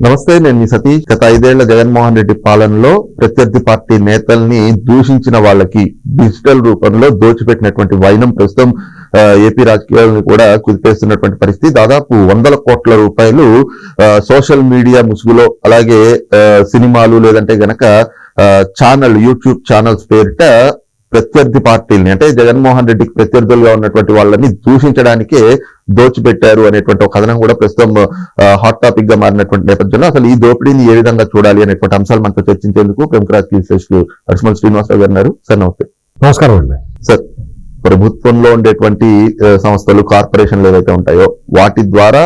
నమస్తే నేను మీ సతీష్. గత ఐదేళ్ళ జగన్మోహన్ రెడ్డి పాలనలో ప్రత్యర్థి పార్టీ నేతల్ని దూషించిన వాళ్ళకి డిజిటల్ రూపంలో దోచిపెట్టినటువంటి వైనం ప్రస్తుతం ఏపీ రాజకీయాలను కూడా కుదిపేస్తున్నటువంటి పరిస్థితి. దాదాపు వందల కోట్ల రూపాయలు ఆ, సోషల్ మీడియా ముసుగులో అలాగే ఆ, సినిమాలు లేదంటే గనక ఆ, ఛానల్ యూట్యూబ్ ఛానల్స్ పేరిట ప్రత్యర్థి పార్టీల్ని అంటే జగన్మోహన్ రెడ్డికి ప్రత్యర్థులుగా ఉన్నటువంటి వాళ్ళని దూషించడానికే దోచిపెట్టారు అనేటువంటి ఒక కథనం కూడా ప్రస్తుతం హాట్ టాపిక్గా మారినటువంటి నేపథ్యంలో. అసలు ఈ దోపిడీని ఏ విధంగా చూడాలి అనేటువంటి అంశాలు మనతో చర్చించేందుకు ప్రముఖ రాజకీయ విశ్లేషకులు అర్స్మల్ శ్రీనివాసరావు గారు ఉన్నారు. సార్ నమస్తే. నమస్కారం అండి. సార్ ప్రభుత్వంలో ఉండేటువంటి సంస్థలు కార్పొరేషన్లు ఏవైతే ఉంటాయో వాటి ద్వారా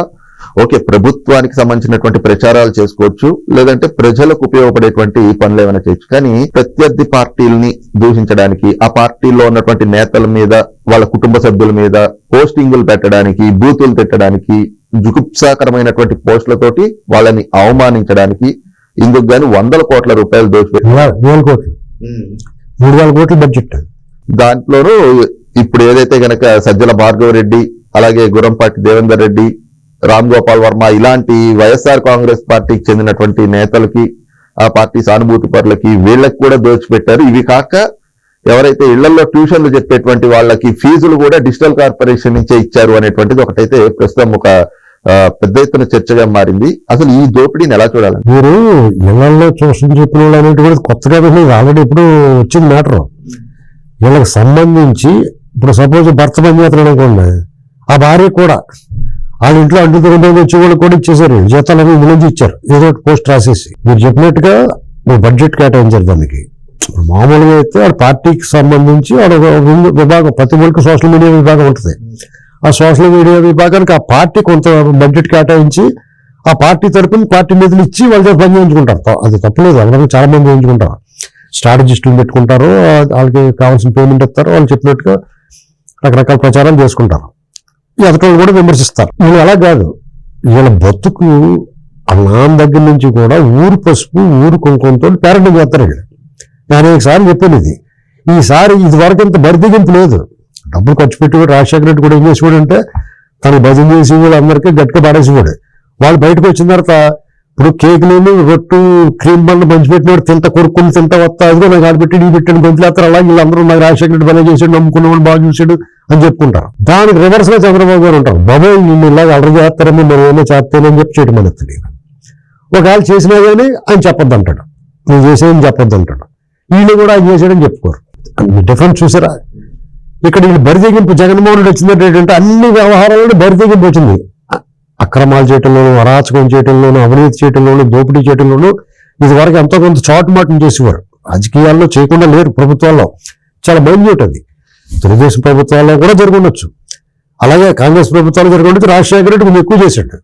ఓకే ప్రభుత్వానికి సంబంధించినటువంటి ప్రచారాలు చేసుకోవచ్చు లేదంటే ప్రజలకు ఉపయోగపడేటువంటి పనులు ఏమైనా చేయొచ్చు. కానీ ప్రత్యర్థి పార్టీల్ని దూషించడానికి ఆ పార్టీలో ఉన్నటువంటి నేతల మీద వాళ్ళ కుటుంబ సభ్యుల మీద పోస్టింగులు పెట్టడానికి బూతులు తిట్టడానికి జుగుప్సాకరమైనటువంటి పోస్టులతోటి వాళ్ళని అవమానించడానికి ఇందుకు గాని వందల కోట్ల రూపాయలు దోచిపెట్టి వేల- వేల కోట్లు. మూడు వేల కోట్ల బడ్జెట్ దాంట్లోనూ ఇప్పుడు ఏదైతే గనక సజ్జల భార్గవ రెడ్డి అలాగే గురంపాటి దేవేందర్ రెడ్డి రామ్ గోపాల్ వర్మ ఇలాంటి వైఎస్ఆర్ కాంగ్రెస్ పార్టీకి చెందినటువంటి నేతలకి ఆ పార్టీ సానుభూతి పరులకి వీళ్ళకి కూడా దోచిపెట్టారు. ఇవి కాక ఎవరైతే ఇళ్ళలో ట్యూషన్లు చెప్పేటువంటి వాళ్ళకి ఫీజులు కూడా డిజిటల్ కార్పొరేషన్ నుంచే ఇచ్చారు అనేటువంటిది ఒకటైతే ప్రస్తుతం ఒక పెద్ద ఎత్తున చర్చగా మారింది. అసలు ఈ దోపిడీని ఎలా చూడాలి మీరు ఇళ్ళలో ట్యూషన్ చెప్పిన వాళ్ళు అనేది కూడా కొత్తగా ఆల్రెడీ ఇప్పుడు వచ్చింది మ్యాటర్. వీళ్ళకి సంబంధించి ఇప్పుడు సపోజ్ భర్త పని చేస్తున్నాడు అనుకోండి ఆ భార్య కూడా వాళ్ళ ఇంట్లో అంటు తొమ్మిది వచ్చి వాళ్ళు కూడా ఇచ్చేసారు జీతాలు ఇందు నుంచి ఇచ్చారు. ఏదో ఒకటి పోస్ట్ రాసేసి. మీరు చెప్పినట్టుగా మీరు బడ్జెట్ కేటాయించారు దానికి. మామూలుగా అయితే వాడు పార్టీకి సంబంధించి వాడు విభాగం ప్రతి ఒక్కరికి సోషల్ మీడియా విభాగం ఉంటుంది. ఆ సోషల్ మీడియా విభాగానికి ఆ పార్టీ కొంత బడ్జెట్ కేటాయించి ఆ పార్టీ తరపున పార్టీ నిధులు ఇచ్చి వాళ్ళతో పని చేయించుకుంటారు. త- అది తప్పలేదు అందరూ చాలా మంది చేయించుకుంటారు. స్ట్రాటజిస్టులు పెట్టుకుంటారు. వాళ్ళకి కావాల్సిన పేమెంట్ ఇస్తారు. వాళ్ళు చెప్పినట్టుగా రకరకాల ప్రచారాలు చేసుకుంటారు. ఎదటోళ్ళు కూడా విమర్శిస్తారు. వీళ్ళు అలా కాదు. వీళ్ళ బతుకు ఆ నాన్న దగ్గర నుంచి కూడా ఊరు పసుపు ఊరు కుంకుమతో పేరెంట్ చేస్తారు వీళ్ళు. నేను ఒకసారి చెప్పాను ఇది. ఈసారి ఇది వరకు ఇంత బరిదిగింపు లేదు. డబ్బులు ఖర్చు పెట్టి కూడా రాజశేఖర రెడ్డి కూడా ఏం చేసేవాడు అంటే తను భజన చేసి వాళ్ళు అందరికీ గట్టిగా పడేసేవాడు. వాళ్ళు బయటకు వచ్చిన తర్వాత ఇప్పుడు కేకులు రొట్టు క్రీమ్ బండ్లు పంచిపెట్టినాడు తింట కొరుక్కుని తింట వస్తా అదిగో నాకు ఆడపెట్టి నీ పెట్టాను గొంతులేస్తారు అలా వీళ్ళందరూ నాకు రాజశేఖర రెడ్డి పని చేసాడు నమ్ముకున్నవాడు బాగా చూశాడు. అని చెప్పుకుంటారు దానికి రివర్స్లో చంద్రబాబు గారు ఉంటారు. బాబోయ్ నిన్ను ఇలాగ అలరి చేస్తారని మనం ఏమో చేస్తానని చెప్పి చేయడం అనేది ఒకవేళ చేసినా కానీ ఆయన చెప్పొద్దు అంటాడు నువ్వు చేసేయని చెప్పొద్దు అంటాడు వీళ్ళు కూడా ఆయన చేసాడని చెప్పుకోరు. డిఫరెన్స్ చూసారా? ఇక్కడ వీళ్ళు బరితెగింపు జగన్మోహన్ రెడ్డి వచ్చిందంటే ఏంటంటే అన్ని వ్యవహారాలను బరితెగింపు వచ్చింది. అక్రమాలు చేయటంలోనూ అరాచకం చేయటంలోనూ అవినీతి చేయటంలోనూ దోపిడీ చేయటంలోనూ ఇది వరకు ఎంతో కొంత చాటుమాటం చేసేవారు. రాజకీయాల్లో చేయకుండా లేరు ప్రభుత్వాల్లో. చాలా మైన్యూట్ అది. తెలుగుదేశం ప్రభుత్వాల్లో కూడా జరుగుండొచ్చు. అలాగే కాంగ్రెస్ ప్రభుత్వాలు జరుగుండొచ్చు. రాజశేఖర రెడ్డి కొంచెం ఎక్కువ చేశాడు.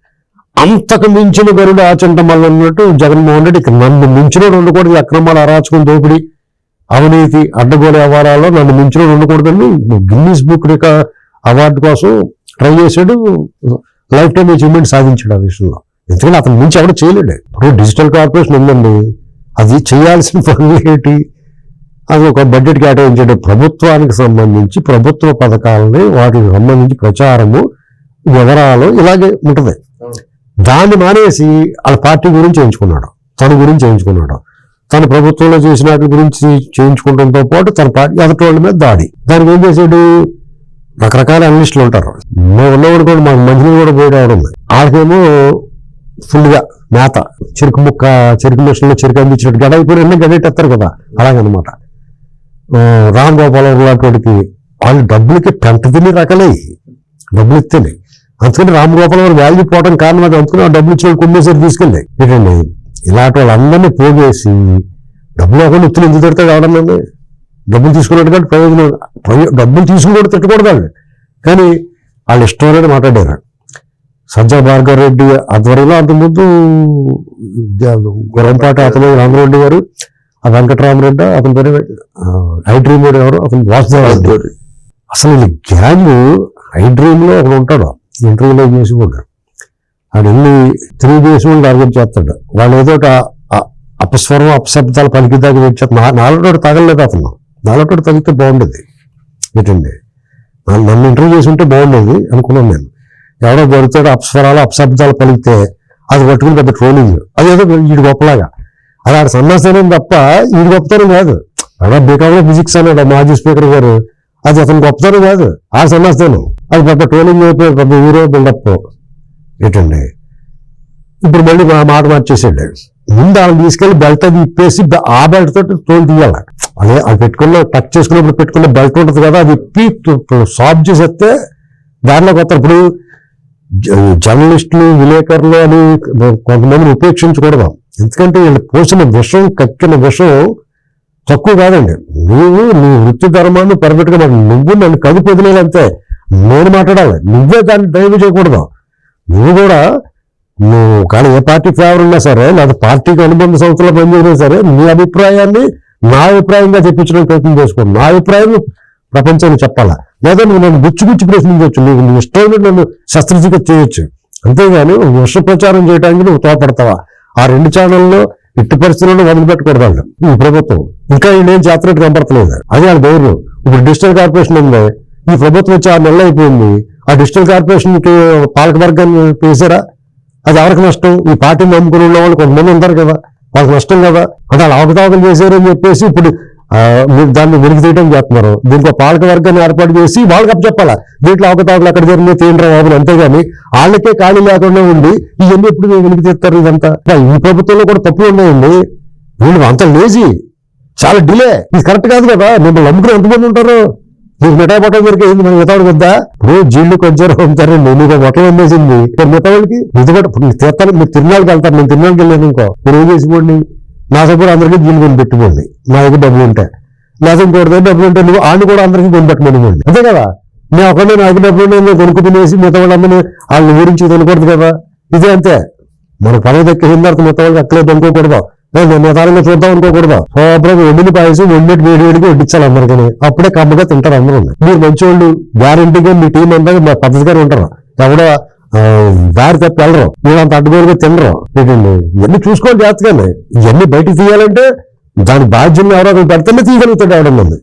అంతకు మించిన గరుడు ఆచంట వల్ల ఉన్నట్టు జగన్మోహన్ రెడ్డి ఇక్కడ నన్ను మించిన ఉండకూడదు. అక్రమాలు అరాచకం దోపిడీ అవినీతి అడ్డగోలు వ్యవహారాల్లో నన్ను మించిన ఉండకూడదని గిన్నీస్ బుక్ అవార్డు కోసం ట్రై చేశాడు. లైఫ్ టైం అచీవ్మెంట్ సాధించాడు ఆ విషయంలో. ఎందుకంటే అతను మించి ఎవరు చేయలేడు. ఇప్పుడు డిజిటల్ కార్పొరేషన్ ఉందండి. అది చేయాల్సిన పనులు ఏంటి? అది ఒక బడ్జెట్ కేటాయించాడు ప్రభుత్వానికి సంబంధించి ప్రభుత్వ పథకాలని వాటికి సంబంధించి ప్రచారము వివరాలు ఇలాగే ఉంటుంది. దాన్ని మానేసి వాళ్ళ పార్టీ గురించి చేయించుకున్నాడు. తన గురించి చేయించుకున్నాడు. తన ప్రభుత్వంలో చేసిన వాటి గురించి చేయించుకోవడంతో పాటు తన పార్టీ ఎదటి వాళ్ళ మీద దాడి. దానికి ఏం చేశాడు? రకరకాల అనలిస్టులు ఉంటారు. మేము ఉన్నవాడు కూడా మాకు మంచినీళ్ళు కూడా పోయి రావడం ఉంది. వాళ్ళకేమో ఫుల్గా మేత చెరుకు ముక్క చెరుకు మిషన్లో చెరుకు అందించినట్టు గడ ఇప్పుడు ఎన్నో గడెట్టేస్తారు కదా. అలాగనమాట. రామ్ గోపాలరావు లాంటి వాళ్ళు డబ్బులకి పెంట తిని రకలే. డబ్బులు ఇస్తేనే అందుకని రామ్ గోపాల్ గారు వాల్యూ పోవడం కారణం అది. అందుకని ఆ డబ్బులు ఇచ్చిన కుమ్మేసరి తీసుకెళ్ళి ఏంటండి? ఇలాంటి వాళ్ళందరినీ పోగేసి డబ్బులు ఒకటి ఎత్తులు ఎందుకు తిడతాడు ఎవడన్నా డబ్బులు తీసుకున్నట్టు కానీ ప్రయోజనం. ప్రయో- డబ్బులు తీసుకుని తిట్టకూడదు కానీ వాళ్ళు ఇష్టం అనేది మాట్లాడారు. సజ్జా భార్గవ రెడ్డి ఆధ్వర్యంలో అంతకుముందు గురంపాటి అతను రామరెడ్డి గారు ఆ వెంకటరామరెడ్డి అతని పేరు ఐ డ్రీమ్ ఎవరు? అతను వాసుదేవ అసలు ఈ గ్యాంగ్ ఐ డ్రీమ్లో ఒకడు ఉంటాడు. ఇంటర్వ్యూలో చేసి కూడా ఆడు వెళ్ళి త్రీ డేస్ వాళ్ళు టార్గెట్ చేస్తాడు. వాళ్ళు ఏదో అపస్వరం అపశబ్దాలు పలికిదాకా వెయిట్ చేస్తాడు నాలుగోటి తగలలేదు అతను. నాలుగోటి తగిలితే బాగుండేది. ఏంటండి నన్ను ఇంటర్వ్యూ చేసి ఉంటే బాగుండేది అనుకున్నాను నేను. ఎవడో దొరుకుతాడు అపస్వరాలు అపశబ్దాలు పలికితే అది పట్టుకుని పెద్ద ట్రోలింగ్. అదేదో ఈడు గొప్పలాగా. అలాంటి ఆడ తప్ప ఈడు గొప్పతనం కాదు. అలా బీకాంలో ఫిజిక్స్ అన్నాడు మాజీ స్పీకర్ గారు. అది అతను గొప్పతనం కాదు. ఆ సన్నాసనం అది పెద్ద ట్రోలింగ్ అయిపోయి పెద్ద హీరో బిల్డప్ ఏంటండి? ఇప్పుడు మళ్ళీ మా మాట మార్చేసాడు ముందు వాళ్ళని తీసుకెళ్ళి బెల్ట్ అది ఇప్పేసి ఆ బెల్ట్ తోటి తోలు తీయాలి. అదే అది పెట్టుకున్న టచ్ చేసుకున్నప్పుడు పెట్టుకున్న బెల్ట్ ఉంటుంది కదా అది ఇప్పి సాఫ్ చేసేస్తే దానిలో కొత్త ఇప్పుడు జర్నలిస్టులు విలేకరులు అని కొంతమందిని ఉపేక్షించకూడదు. ఎందుకంటే వీళ్ళు పోసిన విషం కక్కిన విషం తక్కువ కాదండి. నువ్వు నీ వృత్తి ధర్మాన్ని పర్ఫెక్ట్గా నువ్వు నన్ను కదిపి వదిలేదంతే నేను మాట్లాడాలి. నువ్వే దాన్ని డ్రైవ్ చేయకూడదు. నువ్వు కూడా నువ్వు కానీ ఏ పార్టీ ఫేవర్ ఉన్నా సరే లేదా పార్టీకి అనుబంధ సంస్థలో పనిచేసినా సరే నీ అభిప్రాయాన్ని నా అభిప్రాయంగా చెప్పించడం ప్రయత్నం చేసుకో. నా అభిప్రాయం ప్రపంచానికి చెప్పాలా? లేదా నువ్వు నన్ను గుచ్చిగుచ్చి ప్రశ్నించవచ్చు. నీకు నువ్వు ఇష్టమైన నన్ను శస్త్రచికిత్స చేయొచ్చు. అంతేగాని విష ప్రచారం చేయడానికి నువ్వు తోపడతావా ఆ రెండు ఛానల్లో ఇట్టి పరిస్థితుల్లో వదిలిపెట్టకూడదు వాళ్ళు ఈ ప్రభుత్వం. ఇంకా వీళ్ళు ఏం చేస్తున్నట్టు కనపడతలేదు. అది వాళ్ళ గౌరవం. ఇప్పుడు డిజిటల్ కార్పొరేషన్ ఉంది. ఈ ప్రభుత్వం వచ్చి ఆరు నెలలు అయిపోయింది. ఆ డిజిటల్ కార్పొరేషన్ పాలకవర్గాన్ని పాలక వర్గాన్ని అది ఎవరికి నష్టం? ఈ పార్టీని నమ్ముకుని ఉన్న వాళ్ళు కొంతమంది ఉంటారు కదా. వాళ్ళకి నష్టం కదా. అంటే వాళ్ళు అవకతవకలు చేశారు అని చెప్పేసి ఇప్పుడు మీరు దాన్ని వెలికి తీయడం చేస్తున్నారు. దీంట్లో పాలక వర్గాన్ని ఏర్పాటు చేసి వాళ్ళకి అప్పు చెప్పాలా? దీంట్లో అవకతవకలు ఎక్కడ జరిగినాయి తీయండి బాబులు అంతేగాని వాళ్ళకే ఖాళీ లేకుండా ఉండి ఇవన్నీ ఎప్పుడు వెలికి తీస్తారు ఇదంతా? ఈ ప్రభుత్వంలో కూడా తప్పులు ఉన్నాయండి. వీళ్ళు అంత లేజీ. చాలా డిలే. ఇది కరెక్ట్ కాదు కదా. మిమ్మల్ని నమ్ముకుని ఎంతమంది ఉంటారు? నీకు మిఠాయి బట్టలు దొరికి ఏంది? మన మిగతా వద్దా? రోజు జీళ్ళు కొంచెం ఉంటారండి నీకు బట్టలు అమ్మేసింది మిగతా వాళ్ళకి ఇది కూడా ఇప్పుడు తీర్థాలు మీరు తిరునాళ్ళకి వెళ్తారు. నేను తిరునాళ్ళకి వెళ్ళాను ఇంకో. మీరు ఏం చేసిపోండి నా సపోర్ట్ అందరికీ దీన్ని కొని పెట్టుకోండి నా దగ్గర డబ్బులు ఉంటాయి లేదా ఇంకోటి దగ్గర డబ్బులు ఉంటే నువ్వు ఆడిని కూడా అందరికీ కొని పెట్టుకోండి అంతే కదా? నేను ఒకటే నా దగ్గర డబ్బులు ఉన్నాయి, నేను కొనుక్కు తినేసి మిగతా వాళ్ళందరినీ వాళ్ళని ఊరించి తినకూడదు కదా? ఇదే అంతే. మన పని దగ్గర హిందర్త మిగతా వాళ్ళకి అక్కలే అనుకోకూడదు నేను నిదానంగా చూద్దాం అనుకోకూడదు? శుభ్రంగా వండిని పాయసం వండినట్టు వేడి వేడికి వడ్డించాలి అందరికీ అప్పుడే కమ్మగా తింటారు అందరూ. మీరు మంచివాళ్ళు గ్యారంటీగా మీ టీం అంతా మా పద్ధతిగానే ఉంటారు. ఎవడో దారి తప్పి వెళ్ళరు. వీళ్ళంత అడ్డుగోలుగా తినరు. ఏంటండి? ఇవన్నీ చూసుకోవాలి జాగ్రత్తగానే. ఇవన్నీ బయటకు తీయాలంటే దాని బాధ్యతలు ఎవరో ఒకరు పెడితేనే తీయగలుగుతాడు ఎవడం మంది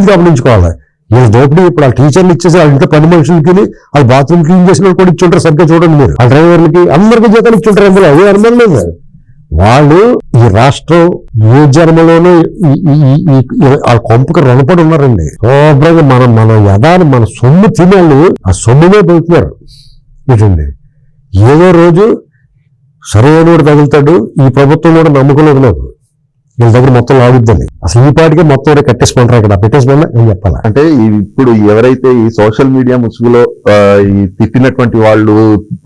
ఇది గమనించుకోవాలి. వీళ్ళ దోపిడీ ఇప్పుడు ఆ టీచర్లు ఇచ్చేసి వాళ్ళ ఇంట్లో పని మనుషులకి వాళ్ళ బాత్రూమ్ క్లీన్ చేసిన వాళ్ళు కూడా ఇచ్చుంటారు సరిగ్గా చూడండి మీరు. ఆ డ్రైవర్లకి అందరికీ జీతాలు ఇచ్చుంటారు అందులో. అదే అనుమానం లేదు వాళ్ళు ఈ రాష్ట్రం ఏ జన్మలోనూ ఈ- ఈ- ఆ కొంపకి రుణపడి ఉన్నారండి. శుభ్రంగా మనం మన యథాన్ని మన సొమ్ము తినాలి ఆ సొమ్మునే పోతున్నారు ఏంటండి ఏదో రోజు సరైనోడు తగులుతాడు ఈ ప్రభుత్వం కూడా నమ్మకం లేదు నాకు. వీళ్ళ దగ్గర మొత్తం లాగుద్దని. అసలు ఈ పాటికే మొత్తం కూడా కట్టేసుకుంటారు ఇక్కడ. పెట్టేసుకున్నా నేను చెప్పాలా? అంటే ఇప్పుడు ఎవరైతే ఈ సోషల్ మీడియా ముసుగులో ఈ తిట్టినటువంటి వాళ్ళు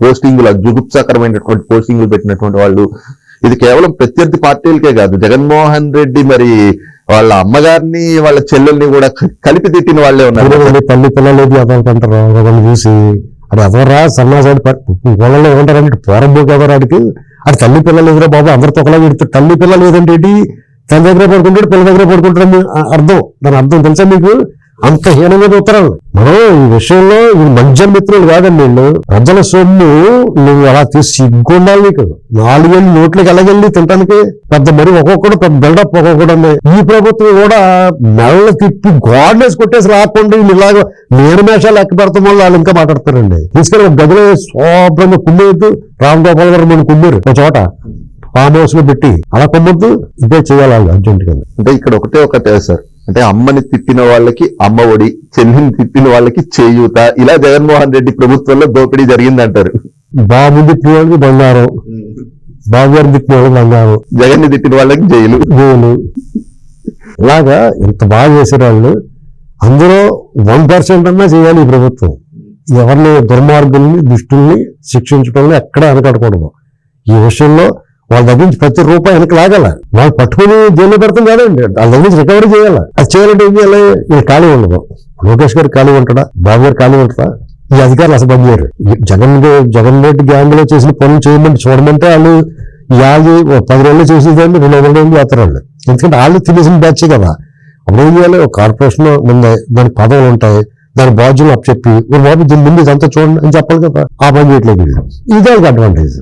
పోస్టింగ్లు జుగుప్సాకరమైనటువంటి పోస్టింగ్లు పెట్టినటువంటి వాళ్ళు ఇది కేవలం ప్రత్యర్థి పార్టీలకే కాదు. జగన్మోహన్ రెడ్డి మరి వాళ్ళ అమ్మగారిని వాళ్ళ చెల్లెల్ని కూడా కలిపి తిట్టిన వాళ్ళే ఉన్నారు. తల్లి పిల్లలు చూసి అది ఎవరా సన్నాసాడు వాళ్ళలో ఏమంటారంటే పోరంబోకి ఎవరాడికి అది తల్లి పిల్లలు ఎదురా బాబు అందరితో ఒకలా పెడుతారు తల్లి పిల్లలు ఏదంటే తల్లి తన దగ్గర పడుకుంటాడు పిల్లల దగ్గర పడుకుంటాడు అర్థం. దాని అర్థం తెలుసా మీకు? అంత హీనమైన చూస్తారు మనం ఈ విషయంలో ఈ మంచి మిత్రులు కాదండి వీళ్ళు. ప్రజల సొమ్ము నువ్వు అలా తీసి సిగ్గుండాలి నీకు. నాలుగేళ్ళు నోట్లకి ఎలాగెళ్ళి తినడానికి పెద్ద మరి ఒక్కొక్కడు పెద్ద బిల్డప్ ఒక్కొక్కడు ఉన్నాయి ఈ ప్రభుత్వం కూడా మెల్ల తిప్పి గోడలేసి కొట్టేసి రాకుండా. ఇలాగ నేను మేషాలు ఎక్క పెడతాం వల్ల వాళ్ళు ఇంకా మాట్లాడతారండి. తీసుకెళ్ళి ఒక గదిలో శుభ్రంగా కుమ్మేయద్దు. రామ్ గోపాల్ గారు మన కుమ్మేరు. ఒక చోట ఫామ్ హౌస్లో పెట్టి అలా కొమ్మద్దు. ఇదే చేయాలి అర్జెంట్గా అంటే ఇక్కడ ఒకటే ఒకటే సార్. అంటే అమ్మని తిట్టిన వాళ్ళకి అమ్మ ఒడి చెల్లిని తిట్టిన వాళ్ళకి చేయూత. ఇలా జగన్మోహన్ రెడ్డి ప్రభుత్వంలో దోపిడీ జరిగిందంటారు. బాబు తిట్టిన వాళ్ళకి బంగారం. బాబు గారు తిట్టిన వాళ్ళకి బంగారం. జగన్ని తిట్టిన వాళ్ళకి జైలు. వేలు ఇలాగా ఇంత బాగా చేసే వాళ్ళు అందులో వన్ పర్సెంట్ అన్నా చేయాలి ఈ ప్రభుత్వం. ఎవరిని దుర్మార్గుల్ని దుష్టుల్ని శిక్షించడంలో ఎక్కడ వెనకడకూడదు. ఈ విషయంలో వాళ్ళ దగ్గర నుంచి ప్రతి రూపాయి వెనక లాగాల. వాళ్ళు పట్టుకుని జైల్లో పెడతాం కాదండి వాళ్ళ దగ్గర నుంచి రికవరీ చేయాలి. అది చేయాలంటే ఏం చేయాలి? ఇది ఖాళీ ఉండదు. లోకేష్ గారు ఖాళీ ఉంటాడా? బాబు గారు ఖాళీ ఉంటుందా ఈ అధికారులు అసలు పని చేయరు. జగన్ జగన్ రెడ్డి గ్యాంగ్లో చేసిన పనులు చేయమని చూడమంటే వాళ్ళు యాగి పది రోజులు చేసేదాన్ని రెండు వందల రోజులు చేస్తారు వాళ్ళు? ఎందుకంటే వాళ్ళు తినేసిన బ్యాచ్ కదా. అప్పుడు ఏం చేయాలి? ఒక కార్పొరేషన్ ఉంది దానికి పదవులు ఉంటాయి. దాని బాధ్యులు అప్పచెప్పి "ఓ బాబు దీని ముందు ఇదంతా చూడండి అని చెప్పాలి కదా. ఆ పని చేయట్లేదు ఇదే అడ్వాంటేజ్